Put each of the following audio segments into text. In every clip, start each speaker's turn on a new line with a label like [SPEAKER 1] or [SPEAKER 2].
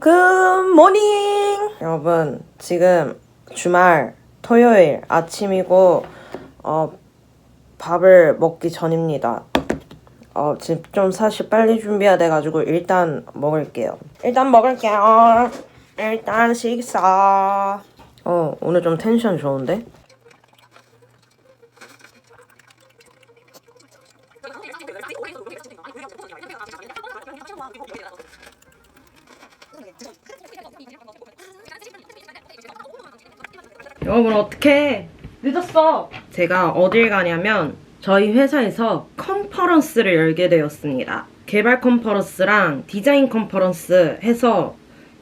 [SPEAKER 1] 굿모닝! 여러분, 지금 주말 토요일 아침이고, 어, 밥을 먹기 전입니다. 어, 지금 좀 사실 빨리 준비해야 돼가지고 일단 먹을게요. 일단 먹을게요. 일단 식사. 어, 오늘 좀 텐션 좋은데? 여러분 어떡해? 늦었어. 제가 어딜 가냐면 저희 회사에서 컨퍼런스를 열게 되었습니다. 개발 컨퍼런스랑 디자인 컨퍼런스 해서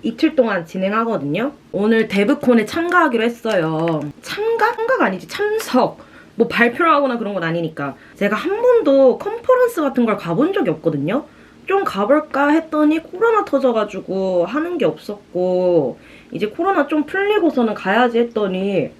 [SPEAKER 1] 이틀 동안 진행하거든요. 오늘 데브콘에 참가하기로 했어요. 참가? 참가가 아니지 참석. 뭐 발표를 하거나 그런 건 아니니까. 제가 한 번도 컨퍼런스 같은 걸 가본 적이 없거든요 좀 가볼까 했더니 코로나 터져가지고 하는 게 없었고 이제 코로나 좀 풀리고서는 가야지 했더니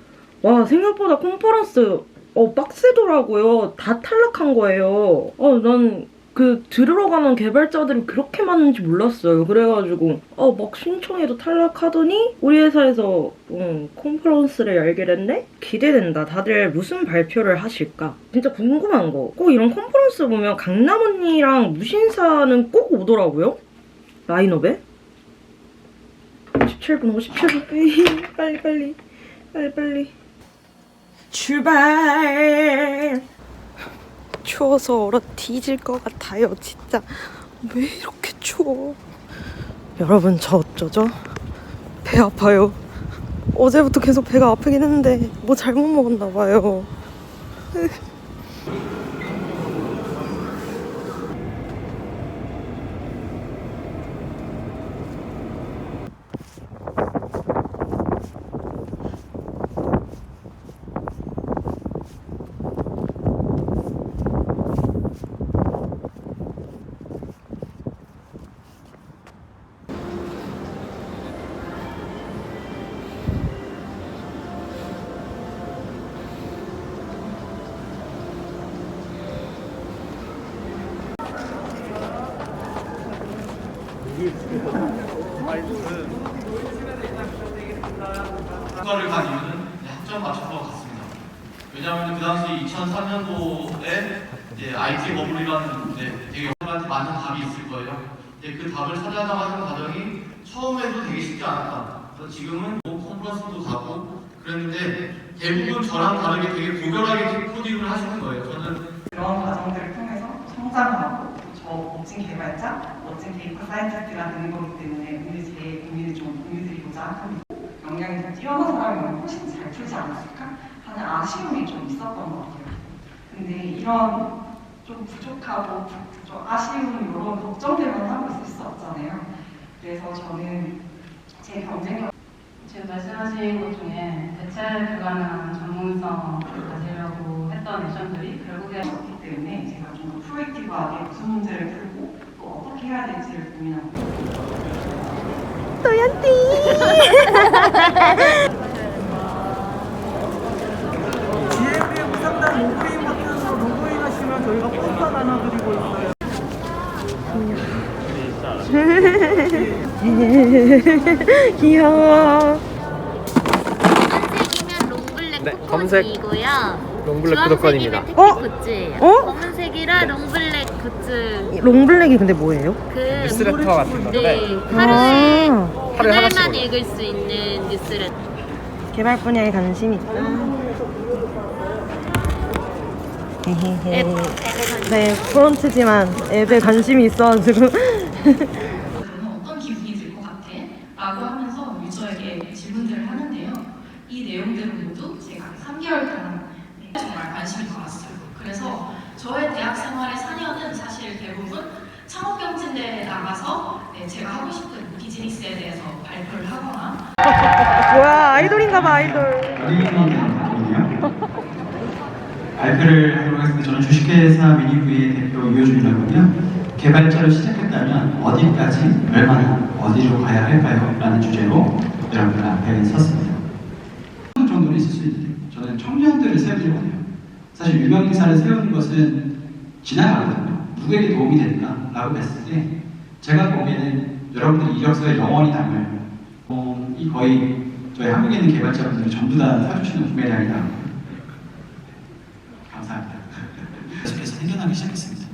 [SPEAKER 1] 와 생각보다 컨퍼런스 어 빡세더라고요. 다 탈락한 거예요. 어난 그 들으러 가는 개발자들이 그렇게 많은지 몰랐어요. 그래가지고 어 막 신청해도 탈락하더니 우리 회사에서 음, 컨퍼런스를 열게 됐네? 기대된다. 다들 무슨 발표를 하실까? 진짜 궁금한 거. 꼭 이런 컨퍼런스 보면 강남 언니랑 무신사는 꼭 오더라고요. 라인업에? 57분 57분. 빨리 빨리 빨리 빨리. 출발 추워서 얼어 뒤질 것 같아요. 진짜. 왜 이렇게 추워? 여러분 저 어쩌죠? 배 아파요. 어제부터 계속 배가 아프긴 했는데 뭐 잘못 먹었나 봐요
[SPEAKER 2] 국가를 간 이유는 이제 학점 맞춰서 갔습니다. 왜냐하면 그 당시 2003년도에 이제 IT 버블이라는 이제 되게 여러분한테 많은 답이 있을 거예요. 근데 그 답을 찾아나가는 과정이 처음에도 되게 쉽지 않았다. 그래서 지금은 뭐 컨퍼런스도 가고 그랬는데 대부분 저랑 다르게 되게 고결하게 코딩을 하시
[SPEAKER 3] 5층 개발자, 5층 데이터 사이언티스트가 되는 거기 때문에 우리 제 고민을 좀 공유드리고자 합니다. 역량이 좀 뛰어난 사람이면 훨씬 잘 풀지 않았을까 하는 아쉬움이 좀 있었던 것 같아요. 근데 이런 좀 부족하고 좀 아쉬운 이런 걱정들만 하고 있을 수 없잖아요. 그래서 저는 제 경쟁력
[SPEAKER 4] 지금 말씀하신 것 중에 대체 불가능한 전문성을 가지려고 했던 미션들이 결국에
[SPEAKER 3] 때문에 제가 좀 더 프로액티브하게 무슨 문제를 풀고 또 어떻게 해야 될지를 고민하고
[SPEAKER 5] GMB 무상단 로그인 버튼으로 로그인 하시면 저희가 쿠폰 하나 드리고 있어요.
[SPEAKER 1] 귀여워.
[SPEAKER 6] 검은색이면 롱블랙
[SPEAKER 7] 네, 검색
[SPEAKER 6] 쿠폰이고요.
[SPEAKER 7] 롱블랙 구독권입니다.
[SPEAKER 6] 주황색이면
[SPEAKER 1] 어?
[SPEAKER 6] 굿즈예요.
[SPEAKER 1] 어?
[SPEAKER 6] 검은색이라 롱블랙 굿즈.
[SPEAKER 1] 롱블랙이 근데 뭐예요?
[SPEAKER 6] 그
[SPEAKER 7] 뉴스레터 같은 건데
[SPEAKER 6] 네, 하루에
[SPEAKER 1] 아,
[SPEAKER 7] 하루에
[SPEAKER 6] 그날만
[SPEAKER 7] 하나씩으로.
[SPEAKER 6] 읽을 수 있는 뉴스레터.
[SPEAKER 1] 개발 분야에 관심 있다 헤헤헤 네 프론트지만 앱에 관심이 있어가지고
[SPEAKER 8] 그러면 어떤 기분이 들 것 같아? 라고 하면서 유저에게 질문들을 하는데요. 이 내용들은 모두 제가 3개월 동안 정말 관심이 많았어요. 그래서 저의 대학 생활의 4년은 사실 대부분 창업경진대회에 나가서 네, 제가 하고 싶은 비즈니스에 대해서 발표를 하거나
[SPEAKER 1] 뭐야 아이돌인가봐 아이돌
[SPEAKER 9] 발표를 하도록 하겠습니다. 저는 주식회사 미니브의 대표 유효준이라고 하고요. 개발자로 시작했다면 어디까지, 얼마나, 어디로 가야 할까요? 라는 주제로 여러분들 앞에 섰습니다. 어느 정도는 있을 수 있는데 저는 청년들을 세우려고 해요. 사실 유명 인사를 세우는 것은 지나가거든요. 누구에게 도움이 될까라고 봤을 때 제가 보기에는 여러분들 이력서에 영원히 남을 어, 이 거의 저희 한국에 있는 개발자분들이 전부 다 사주시는 구매량이다. 감사합니다. 계속해서 생겨나기 시작했습니다.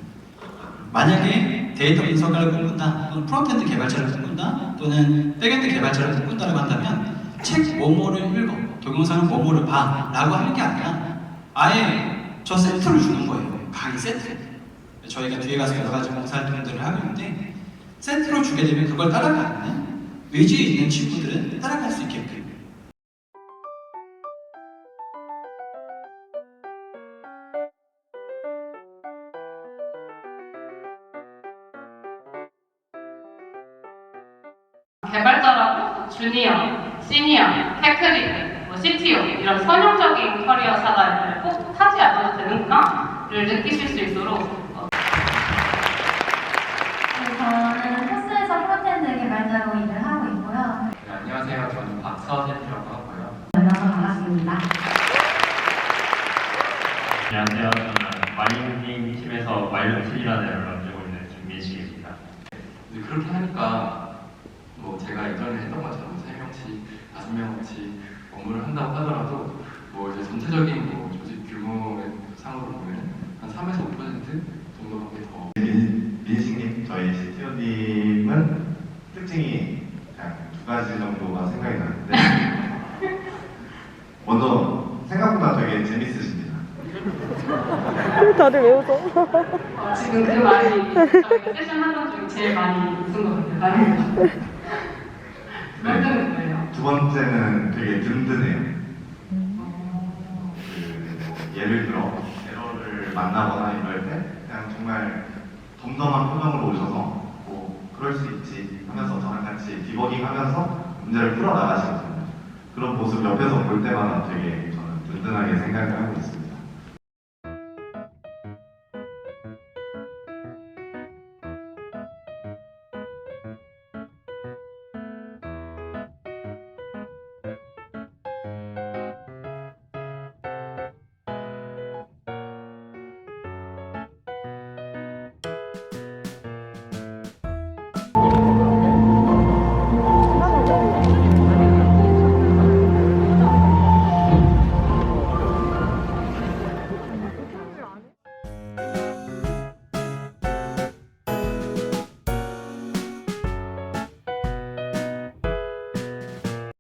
[SPEAKER 9] 만약에 데이터 분석가를 꿈꾼다, 또는 프론트엔드 개발자를 꿈꾼다, 또는 백엔드 개발자를 꿈꾼다라고 한다면 책 뭐뭐를 읽어, 동영상을 뭐뭐를 봐 라고 하는 게 아니라 아예 저 세트를 주는 거예요. 강의 세트. 저희가 뒤에 가서 여러 가지 봉사활동들을 하고 있는데 세트로 주게 되면 그걸 따라가는 의지에 있는 친구들은 따라갈 수 있게끔.
[SPEAKER 4] 개발자라고 주니어, 시니어, 테크닉, 뭐 CTO 이런 선형적인 커리어 사다리를 꼭 타지 않아도 되는구나를 느끼실 수 있도록 어,
[SPEAKER 10] 저는 코스에서 프론트엔드 개발자로 일을 하고 있고요.
[SPEAKER 7] 안녕하세요. 저는 박서진이라고 하고요.
[SPEAKER 10] 만나서 반갑습니다.
[SPEAKER 11] 안녕하세요. 저는 마이닝 팀에서 마일런 팀이라는 애를 만들고 있는 김민식입니다.
[SPEAKER 7] 근데 그렇게 하니까 뭐 제가 예전에 했던 것처럼 세 명씩 다섯 명씩 업무를 한다고 하더라도 뭐 이제 전체적인 뭐 조직 규모의 상으로 보면 한 3에서 5% 정도밖에 더
[SPEAKER 12] 민식님, 저희 CTO님은 특징이 그냥 두 가지 정도가 생각이 나는데 먼저 생각보다 되게 재밌으십니다.
[SPEAKER 1] 다들 왜 웃어?
[SPEAKER 4] 어, 지금 그 말이 세션 하던 중에 제일 많이 웃은 것 같아요. 나는 두 번째는 뭐예요?
[SPEAKER 12] 두 번째는 되게 든든해요. 그 예를 들어 에러를 만나거나 이럴 때 그냥 정말 덤덤한 표정으로 오셔서 뭐 그럴 수 있지 하면서 저랑 같이 디버깅하면서 문제를 풀어 나가시거든요. 볼 때마다 되게 저는 든든하게 생각을 하고 있습니다.